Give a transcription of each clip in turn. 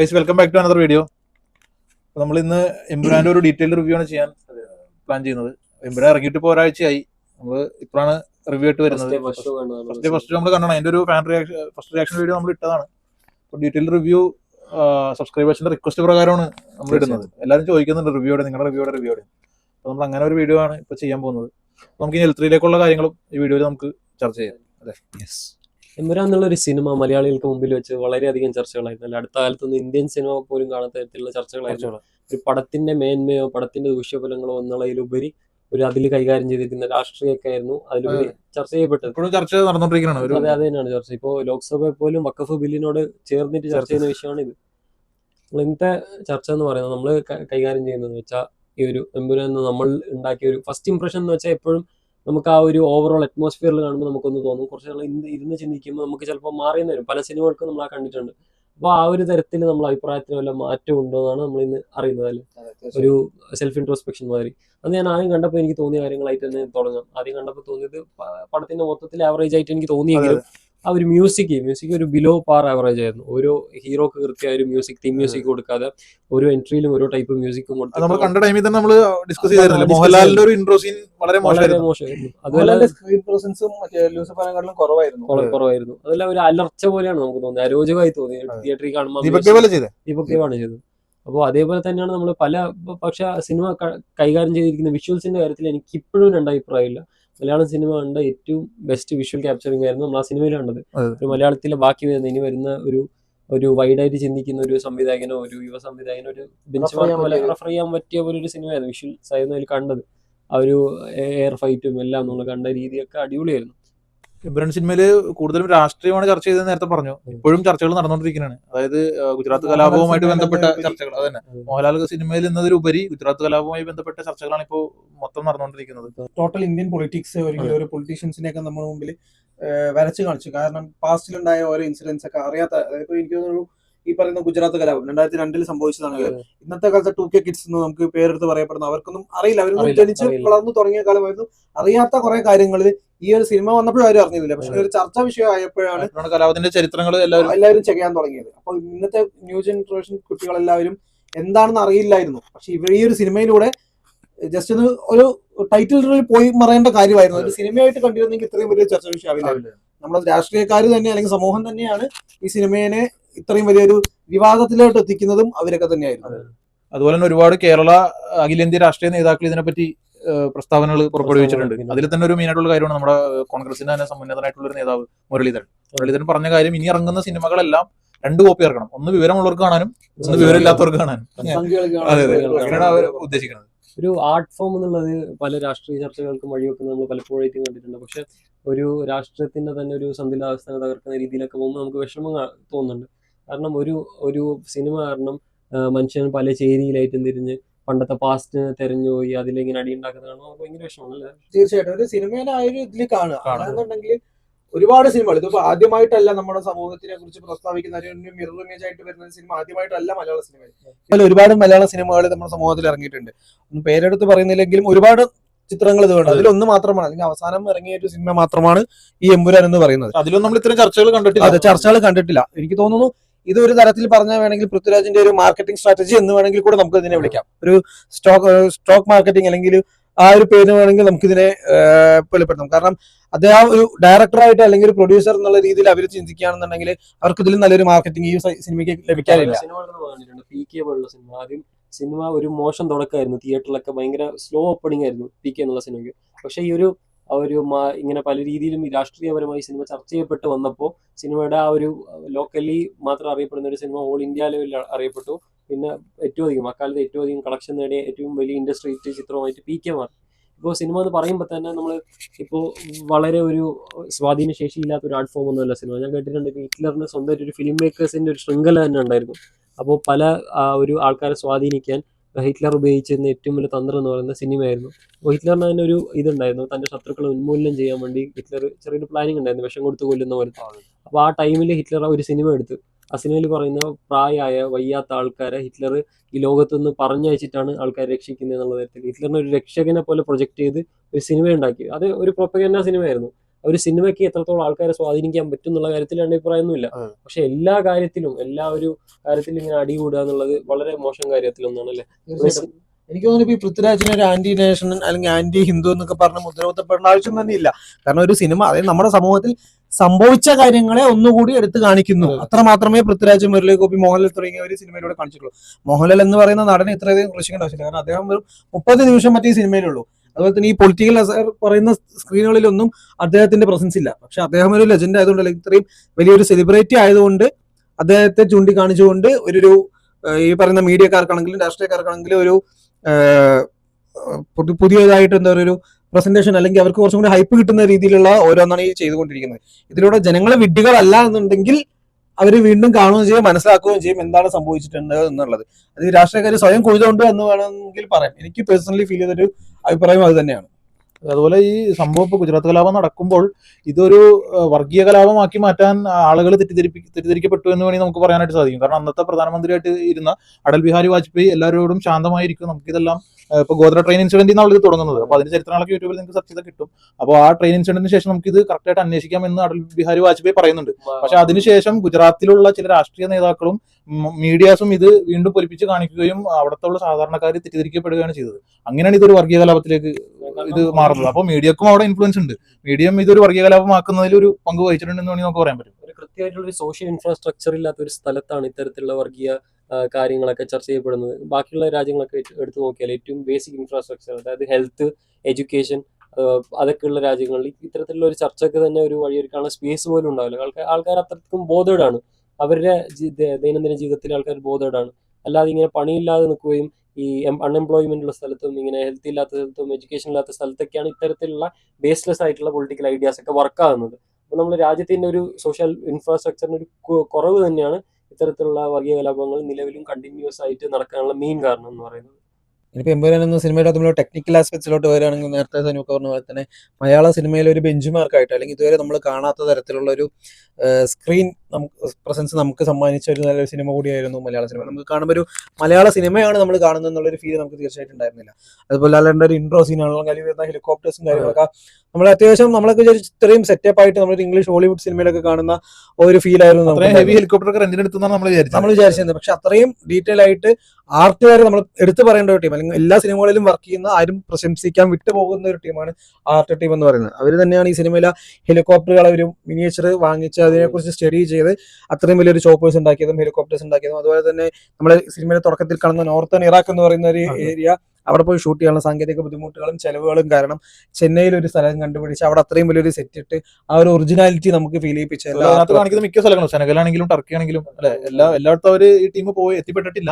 Guys welcome back to another video നമ്മൾ ഇന്ന് എംബ്രാന്റെ ഒരു ഡീറ്റെയിൽ റിവ്യൂ ആണ് ചെയ്യാൻ പ്ലാൻ ചെയ്യുന്നത്. എംബ്രാൻ ഇറങ്ങിയിട്ട് ഇപ്പോൾ ഒരാഴ്ചയായി. നമ്മൾ ഇപ്പോഴാണ് റിവ്യൂ ആയിട്ട് വരുന്നത്. ഫസ്റ്റ് ഫസ്റ്റ് നമ്മൾ കണ്ടാണ്. അതിന്റെ ഒരു fan reaction first reaction video നമ്മൾ ഇട്ടതാണ്. ഡീറ്റെയിൽ റിവ്യൂ സബ്സ്ക്രൈബേഴ്സിന്റെ റിക്വസ്റ്റ് പ്രകാരമാണ് നമ്മൾ ഇടുന്നത്. എല്ലാവരും ചോദിക്കുന്നുണ്ട് റിവ്യൂടെ നിങ്ങളുടെ റിവ്യൂടെ റിവ്യൂടെ അപ്പോൾ നമ്മൾ അങ്ങനെ ഒരു വീഡിയോ ആണ് ഇപ്പോൾ ചെയ്യാൻ പോകുന്നത്. നമുക്ക് ഇനി ഈ എൽത്രിയിലേക്കുള്ള കാര്യങ്ങളും ഈ വീഡിയോയിൽ നമുക്ക് ചർച്ച ചെയ്യാം. അല്ലേ? എമ്പുരാൻ എന്നുള്ളൊരു സിനിമ മലയാളികൾക്ക് മുമ്പിൽ വെച്ച് വളരെയധികം ചർച്ചകളായിരുന്നു. അല്ല അടുത്ത കാലത്തൊന്നും ഇന്ത്യൻ സിനിമ പോലും കാണാത്ത തരത്തിലുള്ള ചർച്ചകളായിരുന്നു. ഒരു പടത്തിന്റെ മേന്മയോ പടത്തിന്റെ ദൂഷ്യഫലങ്ങളോ എന്നുള്ളതിലുപരി ഒരു അതിൽ കൈകാര്യം ചെയ്തിരിക്കുന്ന രാഷ്ട്രീയമൊക്കെ ആയിരുന്നു അതിലുപരി ചർച്ച ചെയ്യപ്പെട്ടത്. ചർച്ച നടന്നുകൊണ്ടിരിക്കുകയാണ് അതെ അതെ തന്നെയാണ് ചർച്ച. ഇപ്പോ ലോക്സഭ പോലും വക്കഫ് ബില്ലിനോട് ചേർന്നിട്ട് ചർച്ച ചെയ്യുന്ന വിഷയമാണ് ഇത്. ഇന്നത്തെ ചർച്ച എന്ന് പറയുന്നത് നമ്മൾ കൈകാര്യം ചെയ്യുന്നത് വെച്ചാൽ ഈ ഒരു എമ്പുരാൻ നമ്മൾ ഉണ്ടാക്കിയ ഒരു ഫസ്റ്റ് ഇംപ്രഷൻ എന്ന് വെച്ചാൽ എപ്പോഴും നമുക്ക് ആ ഒരു ഓവറോൾ അറ്റ്മോസ്ഫിയറിൽ കാണുമ്പോൾ നമുക്കൊന്ന് തോന്നും. കുറച്ച് നാൾ ഇന്ന് ഇരുന്ന് ചിന്തിക്കുമ്പോൾ നമുക്ക് ചിലപ്പോൾ മാറിയെന്ന് വരും. പല സിനിമകൾക്കും നമ്മൾ ആ കണ്ടിട്ടുണ്ട്. അപ്പോൾ ആ ഒരു തരത്തിൽ നമ്മൾ അഭിപ്രായത്തിന് വല്ല മാറ്റം ഉണ്ടോ എന്നാണ് നമ്മൾ ഇന്ന് അറിയുന്നത് അല്ലേ? ഒരു സെൽഫ് ഇൻട്രോസ്പെക്ഷൻ മാതിരി. അന്ന് ഞാൻ ആദ്യം കണ്ടപ്പോൾ എനിക്ക് തോന്നിയ കാര്യങ്ങളായിട്ട് തന്നെ തുടങ്ങാം. ആദ്യം കണ്ടപ്പോൾ തോന്നിയത് പടത്തിന്റെ മൊത്തത്തിൽ ആവറേജ് ആയിട്ട് എനിക്ക് തോന്നിയെങ്കിലും ആ ഒരു മ്യൂസിക് മ്യൂസിക് ഒരു ബിലോ പാർ ആവറേജ് ആയിരുന്നു. ഓരോ ഹീറോക്ക് കൃത്യമായ ഒരു മ്യൂസിക് തീം മ്യൂസിക് കൊടുക്കാതെ ഓരോ എൻട്രിയിലും ഓരോ ടൈപ്പ് മ്യൂസിക്കും കൊടുത്തു നമ്മൾ കണ്ട ടൈമിൽ തന്നെ നമ്മൾ ഡിസ്കസ് ചെയ്തിരുന്നില്ല. discuss മോഹൻലാലിന്റെ ഒരു ഇൻട്രോ സീൻ വളരെ മോശമായിരുന്നു. അതുപോലെ സ്ക്രീൻ പ്രസൻസും കുറവായിരുന്നു. കുറവായിരുന്നു. അതല്ല ഒരു അലർച്ച പോലെയാണ് നമുക്ക് തോന്നിയത് അരോചകമായി തോന്നി. തിയേറ്ററിൽ കാണുമ്പോൾ ദീപക് ദേവല ചെയ്തേ? ചെയ്തത്. അപ്പോൾ അതേപോലെ തന്നെയാണ് നമ്മൾ പല പക്ഷെ സിനിമ കൈകാര്യം ചെയ്തിരിക്കുന്ന വിഷ്വൽസിന്റെ കാര്യത്തിൽ എനിക്ക് ഇപ്പോഴും രണ്ട് അഭിപ്രായമില്ല. മലയാളം സിനിമ കണ്ട ഏറ്റവും ബെസ്റ്റ് വിഷ്വൽ ക്യാപ്ചറിങ് ആയിരുന്നു നമ്മൾ ആ സിനിമയിൽ കണ്ടത്. ഒരു മലയാളത്തിലെ ബാക്കി വരുന്ന ഇനി വരുന്ന ഒരു ഒരു വൈഡായിട്ട് ചിന്തിക്കുന്ന ഒരു സംവിധായകനോ ഒരു യുവ സംവിധായകനോ ഒരു ബെഞ്ച് പോലെ റെഫർ ചെയ്യാൻ പറ്റിയ പോലെ ഒരു സിനിമയായിരുന്നു വിഷ്വൽസ് ആയിരുന്നു അതിൽ കണ്ടത്. ആ ഒരു എയർ ഫൈറ്റും എല്ലാം നമ്മൾ കണ്ട രീതിയൊക്കെ അടിപൊളിയായിരുന്നു. എബ്രൻ സിനിമയിൽ കൂടുതലും രാഷ്ട്രീയമാണ് ചർച്ച ചെയ്തത് നേരത്തെ പറഞ്ഞു. ഇപ്പോഴും ചർച്ചകൾ നടന്നുകൊണ്ടിരിക്കുകയാണ്. അതായത് ഗുജറാത്ത് കലാപവുമായിട്ട് ബന്ധപ്പെട്ട ചർച്ചകൾ. അത് തന്നെ. മോഹൻലാൽ സിനിമയിൽ നിന്നതിലുപരി ഗുജറാത്ത് കലാപവുമായി ബന്ധപ്പെട്ട ചർച്ചകളാണ് ഇപ്പോൾ മൊത്തം നടന്നുകൊണ്ടിരിക്കുന്നത്. ടോട്ടൽ ഇന്ത്യൻ പൊളിറ്റിക്സ് ഒരു പൊളിറ്റീഷ്യൻസിനെ ഒക്കെ നമ്മുടെ മുമ്പിൽ വരച്ചു കാണിച്ചു. കാരണം പാസ്റ്റിലുണ്ടായ ഓരോ ഇൻസിഡൻസ് ഒക്കെ അറിയാത്ത അതായത് എനിക്ക് തോന്നുന്നു ഈ പറയുന്ന ഗുജറാത്ത് കലാപം രണ്ടായിരത്തി രണ്ടിൽ സംഭവിച്ചതാണെങ്കിൽ ഇന്നത്തെ കാലത്തെ ടു കെ കിഡ്സ് എന്ന് നമുക്ക് പേരെടുത്ത് പറയപ്പെടുന്ന. അവർക്കൊന്നും അറിയില്ല. അവരൊന്നും ജനിച്ച് വളർന്നു തുടങ്ങിയ കാലമായിരുന്നു. അറിയാത്ത കുറെ കാര്യങ്ങളിൽ ഈ ഒരു സിനിമ വന്നപ്പോഴും ആരും അറിഞ്ഞില്ല പക്ഷെ ഒരു ചർച്ചാ വിഷയമായപ്പോഴാണ് കലാപത്തിന്റെ ചരിത്രങ്ങൾ എല്ലാവരും എല്ലാവരും ചെയ്യാൻ തുടങ്ങിയത്. അപ്പൊ ഇന്നത്തെ ന്യൂ ജനറേഷൻ കുട്ടികളെല്ലാവരും എന്താണെന്ന് അറിയില്ലായിരുന്നു. പക്ഷെ ഇവർ ഈ ഒരു സിനിമയിലൂടെ ജസ്റ്റ് ഒന്ന് ഒരു ടൈറ്റിൽ പോയി മറയേണ്ട കാര്യമായിരുന്നു. ഒരു സിനിമയായിട്ട് കണ്ടിരുന്നെങ്കിൽ ഇത്രയും വലിയ ചർച്ച വിഷയമാവില്ല. നമ്മുടെ രാഷ്ട്രീയക്കാർ തന്നെ അല്ലെങ്കിൽ സമൂഹം തന്നെയാണ് ഈ സിനിമയെ ഇത്രയും വലിയൊരു വിവാദത്തിലോട്ട് എത്തിക്കുന്നതും അവരൊക്കെ തന്നെയായിരുന്നു. അതുപോലെ തന്നെ ഒരുപാട് കേരള അഖിലേന്ത്യ രാഷ്ട്രീയ നേതാക്കൾ ഇതിനെപ്പറ്റി പ്രസ്താവനകൾ പുറപ്പെടുവിച്ചിട്ടുണ്ട്. അതിൽ തന്നെ ഒരു മെയിൻ ആയിട്ടുള്ള കാര്യമാണ് നമ്മുടെ കോൺഗ്രസിന്റെ തന്നെ സമുന്നതനായിട്ടുള്ള ഒരു നേതാവ് മുരളീധരൻ. മുരളീധരൻ പറഞ്ഞ കാര്യം ഇനി ഇറങ്ങുന്ന സിനിമകളെല്ലാം രണ്ട് കോപ്പി ഇറക്കണം. ഒന്ന് വിവരമുള്ളവർക്ക് കാണാനും ഒന്ന് വിവരമില്ലാത്തവർക്ക് കാണാനും. അതെ അതെ. അങ്ങനെയാണ് അവർ ഉദ്ദേശിക്കുന്നത്. ഒരു ആർട്ട് ഫോം എന്നുള്ളത് പല രാഷ്ട്രീയ ചർച്ചകൾക്കും വഴിവെക്കുന്നത് നമ്മൾ പലപ്പോഴായിട്ടും കണ്ടിട്ടുണ്ട്. പക്ഷെ ഒരു രാഷ്ട്രത്തിന്റെ തന്നെ ഒരു സന്തുലിതാവസ്ഥ തകർക്കുന്ന രീതിയിലൊക്കെ പോകുമ്പോൾ നമുക്ക് വിഷമം തോന്നുന്നുണ്ട്. കാരണം ഒരു ഒരു സിനിമ കാരണം മനുഷ്യൻ പല ചേരിയിലായിട്ടും തിരിഞ്ഞ് പണ്ടത്തെ പാസ്റ്റ് തെരഞ്ഞുപോയി അതിലിങ്ങനെ അടി ഉണ്ടാക്കുന്ന കാണുമ്പോൾ നമുക്ക് ഭയങ്കര വിഷമമാണ് തീർച്ചയായിട്ടും. ഒരു സിനിമയുടെ ആ ഒരു ഇതിൽ കാണുക. അതാണെന്നുണ്ടെങ്കിൽ ഒരുപാട് സിനിമകൾ. ഇതിപ്പോ ആദ്യമായിട്ടല്ല നമ്മുടെ സമൂഹത്തിനെ കുറിച്ച് പ്രസ്താവിക്കുന്ന ഒരു മിറർ ഇമേജ് ആയിട്ട് വരുന്ന സിനിമ ആദ്യമായിട്ടല്ല മലയാള സിനിമ അതുപോലെ ഒരുപാട് മലയാള സിനിമകൾ നമ്മുടെ സമൂഹത്തിൽ ഇറങ്ങിയിട്ടുണ്ട്. ഒന്ന് പേരെടുത്ത് പറയുന്നില്ലെങ്കിലും ഒരുപാട് ചിത്രങ്ങൾ ഇത് വേണം. അതിലൊന്ന് മാത്രമാണ്. അല്ലെങ്കിൽ അവസാനം ഇറങ്ങിയ ഒരു സിനിമ മാത്രമാണ് ഈ എമ്പുരാൻ എന്ന് പറയുന്നത്. അതിലൊന്നും നമ്മൾ ഇത്തരം ചർച്ചകൾ കണ്ടിട്ടില്ല. അതെ ചർച്ചകൾ കണ്ടിട്ടില്ല. എനിക്ക് തോന്നുന്നു ഇത് ഒരു തരത്തിൽ പറഞ്ഞാൽ വേണമെങ്കിൽ പൃഥ്വിരാജിന്റെ ഒരു മാർക്കറ്റിംഗ് സ്ട്രാറ്റജി എന്ന് വേണമെങ്കിൽ കൂടെ നമുക്ക് ഇതിനെ വിളിക്കാം. ഒരു സ്റ്റോക്ക് സ്റ്റോക്ക് മാർക്കറ്റിംഗ് അല്ലെങ്കിൽ ആ ഒരു പേര് വേണമെങ്കിൽ നമുക്ക് ഇതിനെ വെളിപ്പെടുത്താം. കാരണം അദ്ദേഹം ഒരു ഡയറക്ടറായിട്ട് അല്ലെങ്കിൽ ഒരു പ്രൊഡ്യൂസർ എന്നുള്ള രീതിയിൽ അവർ ചിന്തിക്കുകയാണെന്നുണ്ടെങ്കിൽ അവർക്ക് ഇതിലും നല്ലൊരു മാർക്കറ്റിംഗ് ഈ സിനിമയ്ക്ക് ലഭിക്കാറില്ല സിനിമ. ഒരു മോശം തുടക്കമായിരുന്നു. തിയേറ്ററിലൊക്കെ ഭയങ്കര സ്ലോ ഓപ്പണിംഗ് ആയിരുന്നു പി കെ എന്നുള്ള സിനിമയ്ക്ക്. പക്ഷേ ഈ ഒരു ഒരു ഇങ്ങനെ പല രീതിയിലും രാഷ്ട്രീയപരമായി സിനിമ ചർച്ച ചെയ്യപ്പെട്ട് വന്നപ്പോൾ സിനിമയുടെ ആ ഒരു ലോക്കലി മാത്രം അറിയപ്പെടുന്ന ഒരു സിനിമ ഓൾ ഇന്ത്യ ലെവലിൽ അറിയപ്പെട്ടു. പിന്നെ ഏറ്റവും അധികം അക്കാലത്ത് ഏറ്റവും അധികം കളക്ഷൻ നേടിയ ഏറ്റവും വലിയ ഇൻഡസ്ട്രി ചിത്രമായിട്ട് പി കെ മാറി. ഇപ്പോൾ സിനിമ എന്ന് പറയുമ്പോൾ തന്നെ നമ്മൾ ഇപ്പോൾ വളരെ ഒരു സ്വാധീന ശേഷിയില്ലാത്ത ഒരു ആർട്ട് ഫോം ഒന്നുമല്ല സിനിമ. ഞാൻ കേട്ടിട്ടുണ്ട് ഇപ്പോൾ ഹിറ്റ്ലറിന് സ്വന്തമായിട്ട് ഒരു ഫിലിം മേക്കേഴ്സിന്റെ ഒരു ശൃംഖല തന്നെ ഉണ്ടായിരുന്നു. അപ്പോൾ പല ഒരു ആൾക്കാരെ സ്വാധീനിക്കാൻ ഹിറ്റ്ലർ ഉപയോഗിച്ചിരുന്ന ഏറ്റവും വലിയ തന്ത്രം എന്ന് പറയുന്ന സിനിമയായിരുന്നു. അപ്പോൾ ഹിറ്റ്ലറിന് തന്നെ ഒരു ഇതുണ്ടായിരുന്നു. തന്റെ ശത്രുക്കളെ ഉന്മൂലനം ചെയ്യാൻ വേണ്ടി ഹിറ്റ്ലർ ചെറിയൊരു പ്ലാനിങ് ഉണ്ടായിരുന്നു. വിഷം കൊടുത്ത് കൊല്ലുന്ന പോലെ. അപ്പോൾ ആ ടൈമിൽ ഹിറ്റ്ലർ ഒരു സിനിമ എടുത്തു. ആ സിനിമയിൽ പറയുന്ന പ്രായമായ വയ്യാത്ത ആൾക്കാരെ ഹിറ്റ്ലർ ഈ ലോകത്തു നിന്ന് പറഞ്ഞയച്ചിട്ടാണ് ആൾക്കാരെ രക്ഷിക്കുന്നത് എന്നുള്ള തരത്തിൽ ഹിറ്റ്ലറിനെ ഒരു രക്ഷകനെ പോലെ പ്രൊജക്ട് ചെയ്ത് ഒരു സിനിമ ഉണ്ടാക്കി അത് ഒരു പ്രൊപ്പഗൻഡ സിനിമയായിരുന്നു. ഒരു സിനിമയ്ക്ക് എത്രത്തോളം ആൾക്കാരെ സ്വാധീനിക്കാൻ പറ്റും എന്നുള്ള കാര്യത്തിൽ അഭിപ്രായമൊന്നുമില്ല. പക്ഷെ എല്ലാ കാര്യത്തിലും എല്ലാ ഒരു കാര്യത്തിലും ഇങ്ങനെ അടികൂടുക എന്നുള്ളത് വളരെ മോശം കാര്യത്തിലൊന്നാണ് അല്ലേ എനിക്ക് തോന്നുന്നു ഇപ്പൊ ഈ പൃഥ്വിരാജിന് ഒരു ആന്റി നേഷൻ അല്ലെങ്കിൽ ആന്റി ഹിന്ദു എന്നൊക്കെ പറഞ്ഞ് മുദ്രകുത്തപ്പെടേണ്ട ആവശ്യം തന്നെ ഇല്ല കാരണം ഒരു സിനിമ അതായത് നമ്മുടെ സമൂഹത്തിൽ സംഭവിച്ച കാര്യങ്ങളെ ഒന്നുകൂടി എടുത്ത് കാണിക്കുന്നു. അത്ര മാത്രമേ പൃഥ്വിരാജ് മുരളി ഗോപി മോഹൻലാൽ തുടങ്ങിയ ഒരു സിനിമയിലൂടെ കാണിച്ചിട്ടുള്ളൂ. മോഹൻലാൽ എന്ന് പറയുന്ന നടനെ ഇത്രയധികം കൃഷിക്കേണ്ട ആവശ്യമില്ല കാരണം അദ്ദേഹം വെറും മുപ്പത് നിമിഷം മറ്റേ സിനിമയിലുള്ളൂ അതുപോലെ തന്നെ ഈ പൊളിറ്റിക്കൽ പറയുന്ന സ്ക്രീനുകളിലൊന്നും അദ്ദേഹത്തിന്റെ പ്രസൻസ് ഇല്ല. പക്ഷെ അദ്ദേഹം ഒരു ലെജൻഡ് ആയതുകൊണ്ട് അല്ലെങ്കിൽ ഇത്രയും വലിയൊരു സെലിബ്രിറ്റി ആയതുകൊണ്ട് അദ്ദേഹത്തെ ചൂണ്ടിക്കാണിച്ചുകൊണ്ട് ഒരു ഈ പറയുന്ന മീഡിയക്കാർക്കാണെങ്കിലും രാഷ്ട്രീയക്കാർക്കാണെങ്കിലും ഒരു പുതിയതായിട്ട് എന്താ പറയുക ഒരു പ്രസന്റേഷൻ അല്ലെങ്കിൽ അവർക്ക് കുറച്ചും കൂടി ഹൈപ്പ് കിട്ടുന്ന രീതിയിലുള്ള ഓരോന്നാണ് ഈ ചെയ്തുകൊണ്ടിരിക്കുന്നത്. ഇതിലൂടെ ജനങ്ങളെ വിഡ്ഢികളല്ല എന്നുണ്ടെങ്കിൽ അവർ വീണ്ടും കാണുകയും ചെയ്യും മനസ്സിലാക്കുകയും ചെയ്യും എന്താണ് സംഭവിച്ചിട്ടുണ്ട് എന്നുള്ളത്. അത് രാഷ്ട്രീയക്കാർ സ്വയം കൊയ്തുകൊണ്ട് എന്ന് വേണമെങ്കിൽ പറയാം. എനിക്ക് പേഴ്സണലി ഫീൽ ചെയ്തൊരു അഭിപ്രായം അത് തന്നെയാണ്. അതുപോലെ ഈ സംഭവം ഇപ്പൊ ഗുജറാത്ത് കലാപം നടക്കുമ്പോൾ ഇതൊരു വർഗീയ കലാപമാക്കി മാറ്റാൻ ആളുകൾ തെറ്റിദ്ധരിപ്പി തെറ്റിദ്ധരിക്കപ്പെട്ടു എന്ന് വേണമെങ്കിൽ നമുക്ക് പറയാനായിട്ട് സാധിക്കും. കാരണം അന്നത്തെ പ്രധാനമന്ത്രിയായിട്ട് ഇരുന്ന അടൽ ബിഹാരി വാജ്പേയി എല്ലാവരോടും ശാന്തമായിരിക്കും. നമുക്കിതെല്ലാം ഇപ്പൊ ഗോത്ര ട്രെയിൻ ഇൻസിഡന്റ് എന്നാണ് ഇത് തുടങ്ങുന്നത്. അപ്പൊ അതിന്റെ ചരിത്രങ്ങളൊക്കെ യൂട്യൂബിൽ നിങ്ങൾക്ക് സെർച്ച് ചെയ്താൽ കിട്ടും. അപ്പോൾ ആ ട്രെയിൻ ഇൻസിഡന്റിന് ശേഷം നമുക്ക് ഇത് കറക്റ്റ് ആയിട്ട് അന്വേഷിക്കാം എന്ന് അടൽ ബിഹാരി വാജ്പേയി പറയുന്നുണ്ട്. പക്ഷെ അതിനുശേഷം ഗുജറാത്തിലുള്ള ചില രാഷ്ട്രീയ നേതാക്കളും മീഡിയാസും ഇത് വീണ്ടും പൊലിപ്പിച്ച് കാണിക്കുകയും അവിടുത്തെ ഉള്ള സാധാരണക്കാർ തെറ്റിദ്ധരിക്കപ്പെടുകയാണ് ചെയ്തത്. അങ്ങനെയാണ് ഇതൊരു വർഗീയ കലാപത്തിലേക്ക് ഇത് മാറുന്നത്. അപ്പോൾ മീഡിയക്കും അവിടെ ഇൻഫ്ലുവൻസ് ഉണ്ട്. മീഡിയം ഇതൊരു വർഗീയ കലാപമാക്കുന്നതിൽ ഒരു പങ്ക് വഹിച്ചിട്ടുണ്ടെന്ന് വേണമെങ്കിൽ നമുക്ക് പറയാൻ പറ്റും. കൃത്യമായിട്ടുള്ള ഒരു സോഷ്യൽ ഇൻഫ്രാസ്ട്രക്ചർ ഇല്ലാത്ത ഒരു സ്ഥലത്താണ് ഇത്തരത്തിലുള്ള വർഗീയ കാര്യങ്ങളൊക്കെ ചർച്ച ചെയ്യപ്പെടുന്നത്. ബാക്കിയുള്ള രാജ്യങ്ങളൊക്കെ എടുത്തു നോക്കിയാൽ ഏറ്റവും ബേസിക് ഇൻഫ്രാസ്ട്രക്ചർ അതായത് ഹെൽത്ത് എഡ്യൂക്കേഷൻ അതൊക്കെയുള്ള രാജ്യങ്ങളിൽ ഇത്തരത്തിലുള്ള ഒരു ചർച്ചയ്ക്ക് തന്നെ ഒരു വഴിയൊരുക്കാനുള്ള സ്പേസ് പോലും ഉണ്ടാവില്ല. ആൾക്കാർ ആൾക്കാർ അത്രയ്ക്കും ബോധേഡാണ് അവരുടെ ദൈനംദിന ജീവിതത്തിലെ ആൾക്കാർ ബോധേഡാണ് അല്ലാതെ ഇങ്ങനെ പണിയില്ലാതെ നിൽക്കുകയും ഈ അൺഎംപ്ലോയ്മെന്റ് ഉള്ള സ്ഥലത്തും ഇങ്ങനെ ഹെൽത്ത് ഇല്ലാത്ത സ്ഥലത്തും എഡ്യൂക്കേഷൻ ഇല്ലാത്ത സ്ഥലത്തൊക്കെയാണ് ഇത്തരത്തിലുള്ള ബേസ്ലെസ് ആയിട്ടുള്ള പൊളിറ്റിക്കൽ ഐഡിയാസ് ഒക്കെ വർക്ക് ആകുന്നത് അപ്പോൾ നമ്മുടെ രാജ്യത്തിന്റെ ഒരു സോഷ്യൽ ഇൻഫ്രാസ്ട്രക്ചറിന് ഒരു കുറവ് തന്നെയാണ് ഇത്തരത്തിലുള്ള വർഗീയ കലാപങ്ങൾ നിലവിലും കണ്ടിന്യൂസ് ആയിട്ട് നടക്കാനുള്ള മെയിൻ കാരണം എന്ന് പറയുന്നത്. ഇനിയിപ്പോൾ എമ്പുരാൻ എന്ന സിനിമയുടെ നമ്മൾ ടെക്നിക്കൽ ആസ്പെക്ട്സിലോട്ട് വരികയാണെങ്കിൽ നേരത്തെ സനുക്ക് പറഞ്ഞ പോലെ തന്നെ മലയാള സിനിമയിലെ ഒരു ബെഞ്ച് മാർക്കായിട്ട് അല്ലെങ്കിൽ ഇതുവരെ നമ്മൾ കാണാത്ത തരത്തിലുള്ള ഒരു സ്ക്രീൻ നമുക്ക് പ്രസൻസ് നമുക്ക് സമ്മാനിച്ച ഒരു നല്ലൊരു സിനിമ കൂടിയായിരുന്നു മലയാള സിനിമ നമുക്ക് കാണുമ്പോൾ ഒരു മലയാള സിനിമയാണ് നമ്മൾ കാണുന്നത് എന്നുള്ളൊരു ഫീൽ നമുക്ക് തീർച്ചയായിട്ടും ഉണ്ടായിരുന്നില്ല. അതുപോലെ അല്ലാണ്ട് ഒരു ഇൻട്രോ സീനാണെങ്കിലും അല്ലെങ്കിൽ വരുന്ന ഹെലികോപ്റ്റേഴ്സും കാര്യങ്ങളൊക്കെ നമ്മൾ അത്യാവശ്യം നമ്മളൊക്കെ വിചാരിച്ചു ഇത്രയും സെറ്റപ്പ് ആയിട്ട് നമ്മൾ ഇംഗ്ലീഷ് ഹോളിവുഡ് സിനിമയിലൊക്കെ കാണുന്ന ഒരു ഫീൽ ആയിരുന്നു ഹെവി ഹെലികോപ്റ്റർ നമ്മൾ വിചാരിച്ചത്. നമ്മൾ വിചാരിച്ചിരുന്നത്. പക്ഷെ അത്രയും ഡീറ്റെയിൽ ആയിട്ട് ആർട്ടുകാർ നമ്മൾ എടുത്തു പറയേണ്ട ഒരു ടീം അല്ലെങ്കിൽ എല്ലാ സിനിമകളിലും വർക്ക് ചെയ്യുന്ന ആരും പ്രശംസിക്കാൻ വിട്ടുപോകുന്ന ഒരു ടീമാണ് ആർട്ട് ടീം എന്ന് പറയുന്നത്. അവർ തന്നെയാണ് ഈ സിനിമയിലെ ഹെലികോപ്റ്ററുകൾ അവർ മിനിയേച്ചർ വാങ്ങിച്ച് അതിനെക്കുറിച്ച് സ്റ്റഡി ചെയ്ത് അത്രയും വലിയൊരു ചോപ്പേഴ്സ് ഉണ്ടാക്കിയതും ഹെലികോപ്റ്റേഴ്സ് ഉണ്ടാക്കിയതും. അതുപോലെ തന്നെ നമ്മുടെ സിനിമയുടെ തുടക്കത്തിൽ കാണുന്ന നോർത്തേൺ ഇറാഖ് എന്ന് പറയുന്ന ഒരു ഏരിയ അവിടെ പോയി ഷൂട്ട് ചെയ്യാനുള്ള സാങ്കേതിക ബുദ്ധിമുട്ടുകളും ചെലവുകളും കാരണം ചെന്നൈയിൽ ഒരു സ്ഥലം കണ്ടുപിടിച്ച് അവിടെ അത്രയും വലിയൊരു സെറ്റ് ഇട്ട് ആ ഒരു ഒറിജിനാലിറ്റി നമുക്ക് ഫീൽ ചെയ്യിപ്പിച്ച എല്ലാ അതിനകത്ത് കാണിക്കുന്ന മിക്ക സ്ഥലങ്ങളും സെനഗലാണെങ്കിലും ടർക്കി ആണെങ്കിലും അല്ലെ? എല്ലാ എല്ലായിടത്തും അവർ ഈ ടീം പോയി എത്തിപ്പെട്ടിട്ടില്ല.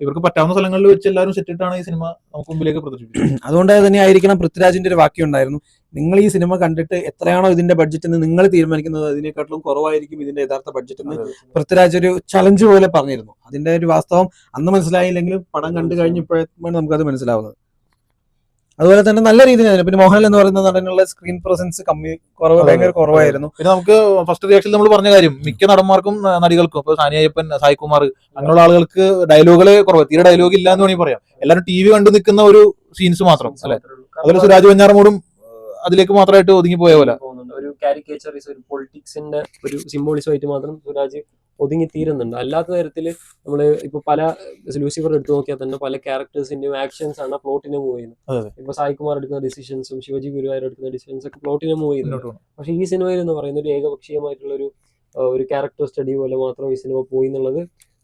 ഇവർക്ക് പറ്റാവുന്ന സ്ഥലങ്ങളിൽ വെച്ച് എല്ലാവരും സെറ്റിട്ടാണ് ഈ സിനിമ നമുക്ക് മുമ്പിലേക്ക് പ്രദർശിപ്പിച്ചത്. അതുകൊണ്ട് തന്നെ ആയിരിക്കണം പൃഥ്വിരാജിന്റെ ഒരു വാക്യം ഉണ്ടായിരുന്നു. നിങ്ങൾ ഈ സിനിമ കണ്ടിട്ട് എത്രയാണോ ഇതിന്റെ ബഡ്ജറ്റ് എന്ന് നിങ്ങൾ തീരുമാനിക്കുന്നത് അതിനേക്കാട്ടിലും കുറവായിരിക്കും ഇതിന്റെ യഥാർത്ഥ ബഡ്ജറ്റ് എന്ന് പൃഥ്വിരാജ് ഒരു ചലഞ്ച് പോലെ പറഞ്ഞിരുന്നു. അതിന്റെ ഒരു വാസ്തവം അന്ന് മനസ്സിലായില്ലെങ്കിലും പടം കണ്ടു കഴിഞ്ഞപ്പോഴാണ് നമുക്കത് മനസ്സിലാവുന്നത്. അതുപോലെ തന്നെ നല്ല രീതിയിൽ പിന്നെ മോഹൻലാൽ എന്ന് പറയുന്ന നടനുള്ള സ്ക്രീൻ പ്രസൻസ് കമ്മി കുറവ് ഭയങ്കര കുറവായിരുന്നു. പിന്നെ നമുക്ക് ഫസ്റ്റ് റിയാക്ഷൻ നമ്മൾ പറഞ്ഞ കാര്യം മിക്ക നടന്മാർക്കും നടികൾക്കും ഇപ്പൊ സാനിയപ്പൻ അയ്യപ്പൻ സായികുമാർ അങ്ങനെയുള്ള ആളുകൾക്ക് ഡയലോഗുകളെ കുറവ്. തീരെ ഡയലോഗ് ഇല്ല എന്ന് വേണമെങ്കിൽ പറയാം. എല്ലാവരും ടി വി കണ്ടു നിൽക്കുന്ന ഒരു സീൻസ് മാത്രം അല്ലെ? അതുപോലെ സുരാജ് വെഞ്ഞാറമൂടും അതിലേക്ക് മാത്രമായിട്ട് ഒതുങ്ങി പോയ പോലെ. ഒരു കാരിക്കേച്ചർ ഒരു പൊളിറ്റിക്സിന്റെ ഒരു സിംബോളിസം ആയിട്ട് മാത്രം സുരാജ് ഒതുങ്ങി തീരുന്നുണ്ട് അല്ലാത്ത തരത്തിൽ നമ്മൾ ഇപ്പൊ പല ലൂസിഫർ എടുത്തു നോക്കിയാൽ തന്നെ പല ക്യാരക്ടേഴ്സിന്റെയും ആക്ഷൻസ് ആണ് പ്ലോട്ടിനെ മൂവ് ചെയ്യുന്നത്. ഇപ്പൊ സായികുമാർ എടുക്കുന്ന ഡിസിഷൻസും ശിവജി ഗുരുവായൂർ എടുക്കുന്ന ഡിസിഷൻസ് ഒക്കെ പ്ലോട്ടിനെ മൂവ് ചെയ്യുന്നുണ്ട്. പക്ഷെ ഈ സിനിമയിൽ എന്ന് പറയുന്ന ഒരു ഏകപക്ഷീയമായിട്ടുള്ള ഒരു ഒരു ക്യാരക്ടർ സ്റ്റഡി പോലെ മാത്രം ഈ സിനിമ പോയി എന്നുള്ളത്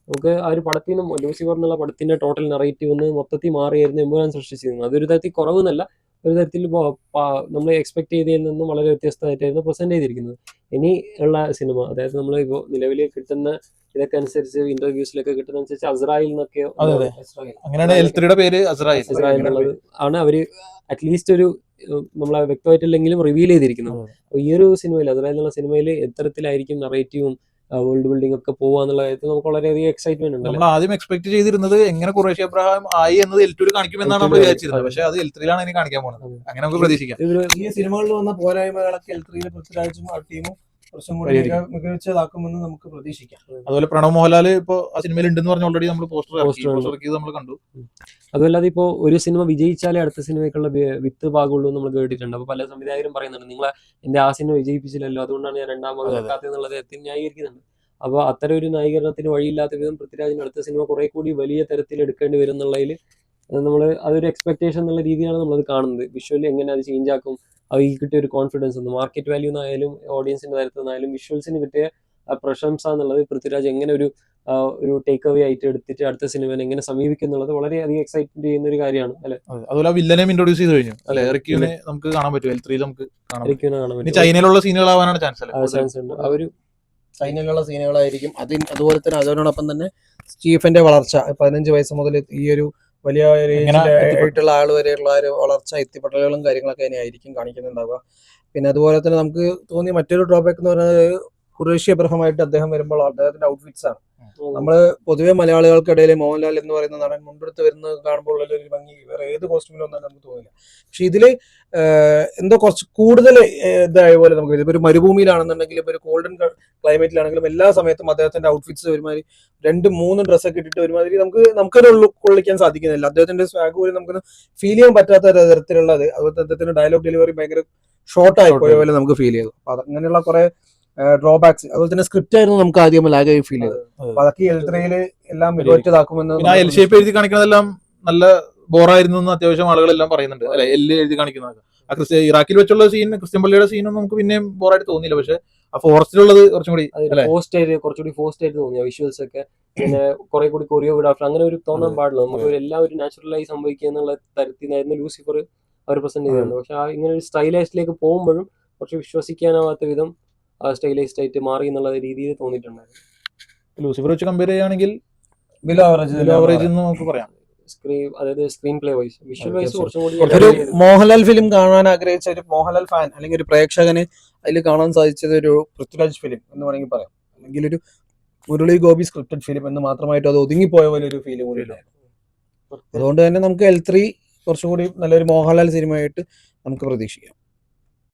നമുക്ക് ആ ഒരു പടത്തിൽ നിന്നും ലൂസിഫർ എന്നുള്ള പടത്തിന്റെ ടോട്ടൽ നെറേറ്റീവ് ഒന്ന് മൊത്തത്തിൽ മാറിയായിരുന്നു എമ്പുരാൻ സൃഷ്ടിച്ചിരുന്നത്. അതൊരു തരത്തിൽ കുറവെന്നല്ല ഒരു തരത്തിൽ നമ്മൾ എക്സ്പെക്ട് ചെയ്തതിൽ നിന്നും വളരെ വ്യത്യസ്തമായിട്ടായിരുന്നു പ്രസന്റ് ചെയ്തിരിക്കുന്നത്. ഇനി ഉള്ള സിനിമ അതായത് നമ്മൾ ഇപ്പോൾ നിലവിൽ കിട്ടുന്ന ഇതൊക്കെ അനുസരിച്ച് ഇന്റർവ്യൂസിലൊക്കെ കിട്ടുന്ന അനുസരിച്ച് അസ്രായിൽ നിന്നൊക്കെ. അങ്ങനെയാണ് പേര് അസ്രായേൽ. എന്നുള്ളത് ആണ് അവർ അറ്റ്ലീസ്റ്റ് ഒരു നമ്മളെ വ്യക്തമായിട്ടില്ലെങ്കിലും റിവീൽ ചെയ്തിരിക്കുന്നത്. ഈ ഒരു സിനിമയിൽ അസ്രായിൽ എന്നുള്ള സിനിമയിൽ എത്തരത്തിലായിരിക്കും നറേറ്റീവും വേൾഡ് ബിൽഡിംഗ് ഒക്കെ പോവാന്നുള്ള കാര്യത്തിൽ നമുക്ക് വളരെയധികം എക്സൈറ്റ്മെന്റ് ഉണ്ട് നമ്മൾ ആദ്യം എക്സ്പെക്ട് ചെയ്തിരുന്നത് എങ്ങനെ കുറേശ്ശെ അബ്രഹാം ആയി എന്നത് എൽറ്റൂര് കാണിക്കുമെന്നാണ് നമ്മൾ വിചാരിച്ചിരുന്നത്. അതെ. പക്ഷെ അത് എൽത്രിയിലാണ് ഇനി കാണിക്കാൻ പോകുന്നത് അങ്ങനെ നമുക്ക് പ്രതീക്ഷിക്കാം. ഈ സിനിമകളിൽ വന്ന പോരായ്മകളൊക്കെ എൽ ത്രീയിലെ പൃഥ്വിരാജും ആ ടീമും കുറച്ചും കൂടി മികച്ചതാക്കുമെന്ന് നമുക്ക് പ്രതീക്ഷിക്കാം. അതുപോലെ പ്രണവ് മോഹൻലാൽ ഇപ്പൊ ആ സിനിമയിൽ ഉണ്ടെന്ന് പറഞ്ഞ ഓൾറെഡി നമ്മൾ പോസ്റ്റർ പോസ്റ്റർ ഇറക്കിയത് നമ്മൾ കണ്ടു. അതുമല്ലാതെ ഇപ്പോ ഒരു സിനിമ വിജയിച്ചാലേ അടുത്ത സിനിമയ്ക്കുള്ള വിത്ത് ഭാഗമുള്ളൂ എന്ന് നമ്മൾ കേട്ടിട്ടുണ്ട്. അപ്പോൾ പല സംവിധായകരും പറയുന്നുണ്ട് നിങ്ങളെ എന്റെ ആ സിനിമ വിജയിപ്പിച്ചില്ലല്ലോ അതുകൊണ്ടാണ് ഞാൻ രണ്ടാം. വെക്കാത്തത് എന്നുള്ളത് എത്തി ന്യായീകരിക്കുന്നുണ്ട്. അപ്പോൾ അത്തരം ഒരു ന്യായീകരണത്തിന് വഴിയില്ലാത്ത വിധം പൃഥ്വിരാജിന് അടുത്ത സിനിമ കുറെ കൂടി വലിയ തരത്തിൽ എടുക്കേണ്ടി വരും എന്നുള്ളതിൽ നമ്മൾ അതൊരു എക്സ്പെക്ടേഷൻ എന്നുള്ള രീതിയിലാണ് നമ്മളത് കാണുന്നത്. വിഷ്വലി എങ്ങനെ അത് ചേഞ്ച് ആക്കും ഈ കിട്ടിയ ഒരു കോൺഫിഡൻസ് ഒന്ന് മാർക്കറ്റ് വാല്യൂ എന്നായാലും ഓഡിയൻസിന്റെ തരത്തിൽ നിന്നായാലും വിഷ്വൽസിന് കിട്ടിയ പ്രശംസ എന്നുള്ളത് പൃഥ്വിരാജ് എങ്ങനെ ഒരു ഒരു ടേക്ക് അവേ ആയിട്ട് എടുത്തിട്ട് അടുത്ത സിനിമനെ എങ്ങനെ സമീപിക്കും എന്നുള്ളത് വളരെയധികം എക്സൈറ്റ് ചെയ്യുന്ന ഒരു കാര്യമാണ് അല്ലെ. അതുപോലെ ആ വില്ലനെയും ഇൻട്രോഡ്യൂസ് ചെയ്ത് കഴിഞ്ഞു. അല്ലെ? എറിക്യൂനെ നമുക്ക് കാണാൻ പറ്റും. എൽ ത്രീയിൽ നമുക്ക് കാണാൻ പറ്റും. ചൈനയിലുള്ള സീനുകളാവാനാണ് ചാൻസ് അല്ലേ? ചാൻസ് ഉണ്ട്. ആ ഒരു ചൈനയിലുള്ള സീനുകളായിരിക്കും അതിന് അതുപോലെ തന്നെ അതിനോടൊപ്പം തന്നെ സ്റ്റീഫന്റെ വളർച്ച. പതിനഞ്ച് വയസ്സ് മുതൽ ഈ ഒരു വലിയ? ആയിട്ടുള്ള ആൾ വരെയുള്ള ഒരു വളർച്ച എത്തിപ്പെട്ടലുകളും കാര്യങ്ങളൊക്കെ ആയിരിക്കും കാണിക്കുന്നുണ്ടാവുക പിന്നെ അതുപോലെ തന്നെ നമുക്ക് തോന്നിയ മറ്റൊരു ഡ്രോബാക്ക് എന്ന് പറയുന്നത് ഖുറേഷി അബ്രഹമായിട്ട് അദ്ദേഹം വരുമ്പോൾ അദ്ദേഹത്തിന്റെ ഔട്ട്ഫിറ്റ്സ് ആണ് നമ്മൾ പൊതുവെ മലയാളികൾക്കിടയിൽ മോഹൻലാൽ എന്ന് പറയുന്ന നടൻ മുൻപെടുത്ത് വരുന്നത് കാണുമ്പോൾ ഉള്ള ഒരു ഭംഗി വേറെ ഏത് കോസ്റ്റ്യൂമിലും ഒന്നും നമുക്ക് തോന്നില്ല. പക്ഷെ ഇതിൽ എന്തോ കുറച്ച് കൂടുതൽ ഇതായ പോലെ നമുക്ക് ഇപ്പൊ ഒരു മരുഭൂമിയിലാണെന്നുണ്ടെങ്കിലും ഇപ്പൊ ഒരു ഗോൾഡൻ ക്ലൈമറ്റിലാണെങ്കിലും എല്ലാ സമയത്തും അദ്ദേഹത്തിന്റെ ഔട്ട്ഫിറ്റ്സ് ഒരുമാതിരി രണ്ട് മൂന്ന് ഡ്രസ്സൊക്കെ ഇട്ടിട്ട് ഒരുമാതിരി നമുക്ക് നമുക്കൊരു ഉൾക്കൊള്ളിക്കാൻ കൊള്ളിക്കാൻ സാധിക്കുന്നില്ല. അദ്ദേഹത്തിന്റെ സ്വാഗ് പോലും നമുക്ക് ഫീൽ ചെയ്യാൻ പറ്റാത്ത തരത്തിലുള്ളത്. അതുപോലെ അദ്ദേഹത്തിന്റെ ഡയലോഗ് ഡെലിവറി ഭയങ്കര ഷോർട്ട് ആയി പോയ പോലെ നമുക്ക് ഫീൽ ചെയ്തു. അപ്പൊ അങ്ങനെയുള്ള കുറെ ഡ്രോബാക്സ് അതുപോലെ തന്നെ സ്ക്രിപ്റ്റ് ആയിരുന്നു നമുക്ക് ആദ്യം ലാഗായി ഫീൽ ചെയ്തത്. അപ്പൊ അതൊക്കെ എൽ ത്രീയിൽ എല്ലാം ആ എൽ ഷേപ്പ് എഴുതി കാണിക്കുന്നതെല്ലാം നല്ല ബോറായിരുന്നു എന്ന് അത്യാവശ്യം ആളുകളെല്ലാം പറയുന്നുണ്ട്. അല്ലെ? എല്ല് എഴുതി കാണിക്കുന്നത് ആ ക്രിസ്ത്യ ഇറാഖിൽ വെച്ചുള്ള സീൻ ക്രിസ്ത്യൻ പള്ളിയുടെ സീനും നമുക്ക് പിന്നെയും ബോറായിട്ട് തോന്നിയില്ല. പക്ഷെ ആ ഫോറസ്റ്റിലുള്ളത് കുറച്ചും കൂടി ഫോസ്റ്റ് ആയിട്ട് കുറച്ചുകൂടി ഫോസ്റ്റ് ആയിട്ട് തോന്നിയ വിഷ്വൽസ് ഒക്കെ. പിന്നെ കുറെ കൂടി കൊറിയോഗ്രാഫർ അങ്ങനെ ഒരു തോന്നാൻ പാടില്ല. നമുക്ക് എല്ലാം ഒരു നാച്ചുറലായി സംഭവിക്കുക എന്നുള്ള തരത്തിലായിരുന്നു ലൂസിഫർ അവർ പ്രസന്റ് ചെയ്തിരുന്നത്. പക്ഷെ ആ ഇങ്ങനെ ഒരു സ്റ്റൈലൈസ്റ്റിലേക്ക് പോകുമ്പോഴും കുറച്ച് വിശ്വസിക്കാനാവാത്ത വിധം സ്റ്റൈലൈസ്ഡ് ആയിട്ട് മാറി എന്നുള്ള രീതിയിൽ തോന്നിയിട്ടുണ്ടായിരുന്നു. ലൂസിഫർ വെച്ച് കമ്പയർ ചെയ്യുകയാണെങ്കിൽ ബിലോ ആവറേജ് ബിലോ ആവറേജ് എന്ന് നമുക്ക് പറയാം. സ്ക്രീൻ അതായത് screen play wise visual wise ഒരു മോഹൻലാൽ ഫിലിം കാണാൻ ആഗ്രഹിച്ച ഒരു മോഹൻലാൽ ഫാൻ അല്ലെങ്കിൽ ഒരു പ്രേക്ഷകന് അതിൽ കാണാൻ സാധിച്ചത് ഒരു പൃഥ്വിരാജ് ഫിലിം എന്ന് വേണമെങ്കിൽ പറയാം. അല്ലെങ്കിൽ ഒരു മുരളി ഗോപി സ്ക്രിപ്റ്റഡ് ഫിലിം എന്ന് മാത്രമായിട്ട് അത് ഒതുങ്ങിപ്പോയ പോലെ ഒരു ഫീലിംഗ് കൂടി അതുകൊണ്ട് തന്നെ നമുക്ക് എൽ ത്രീ കുറച്ചും കൂടി നല്ലൊരു മോഹൻലാൽ സിനിമയായിട്ട് നമുക്ക് പ്രതീക്ഷിക്കാം.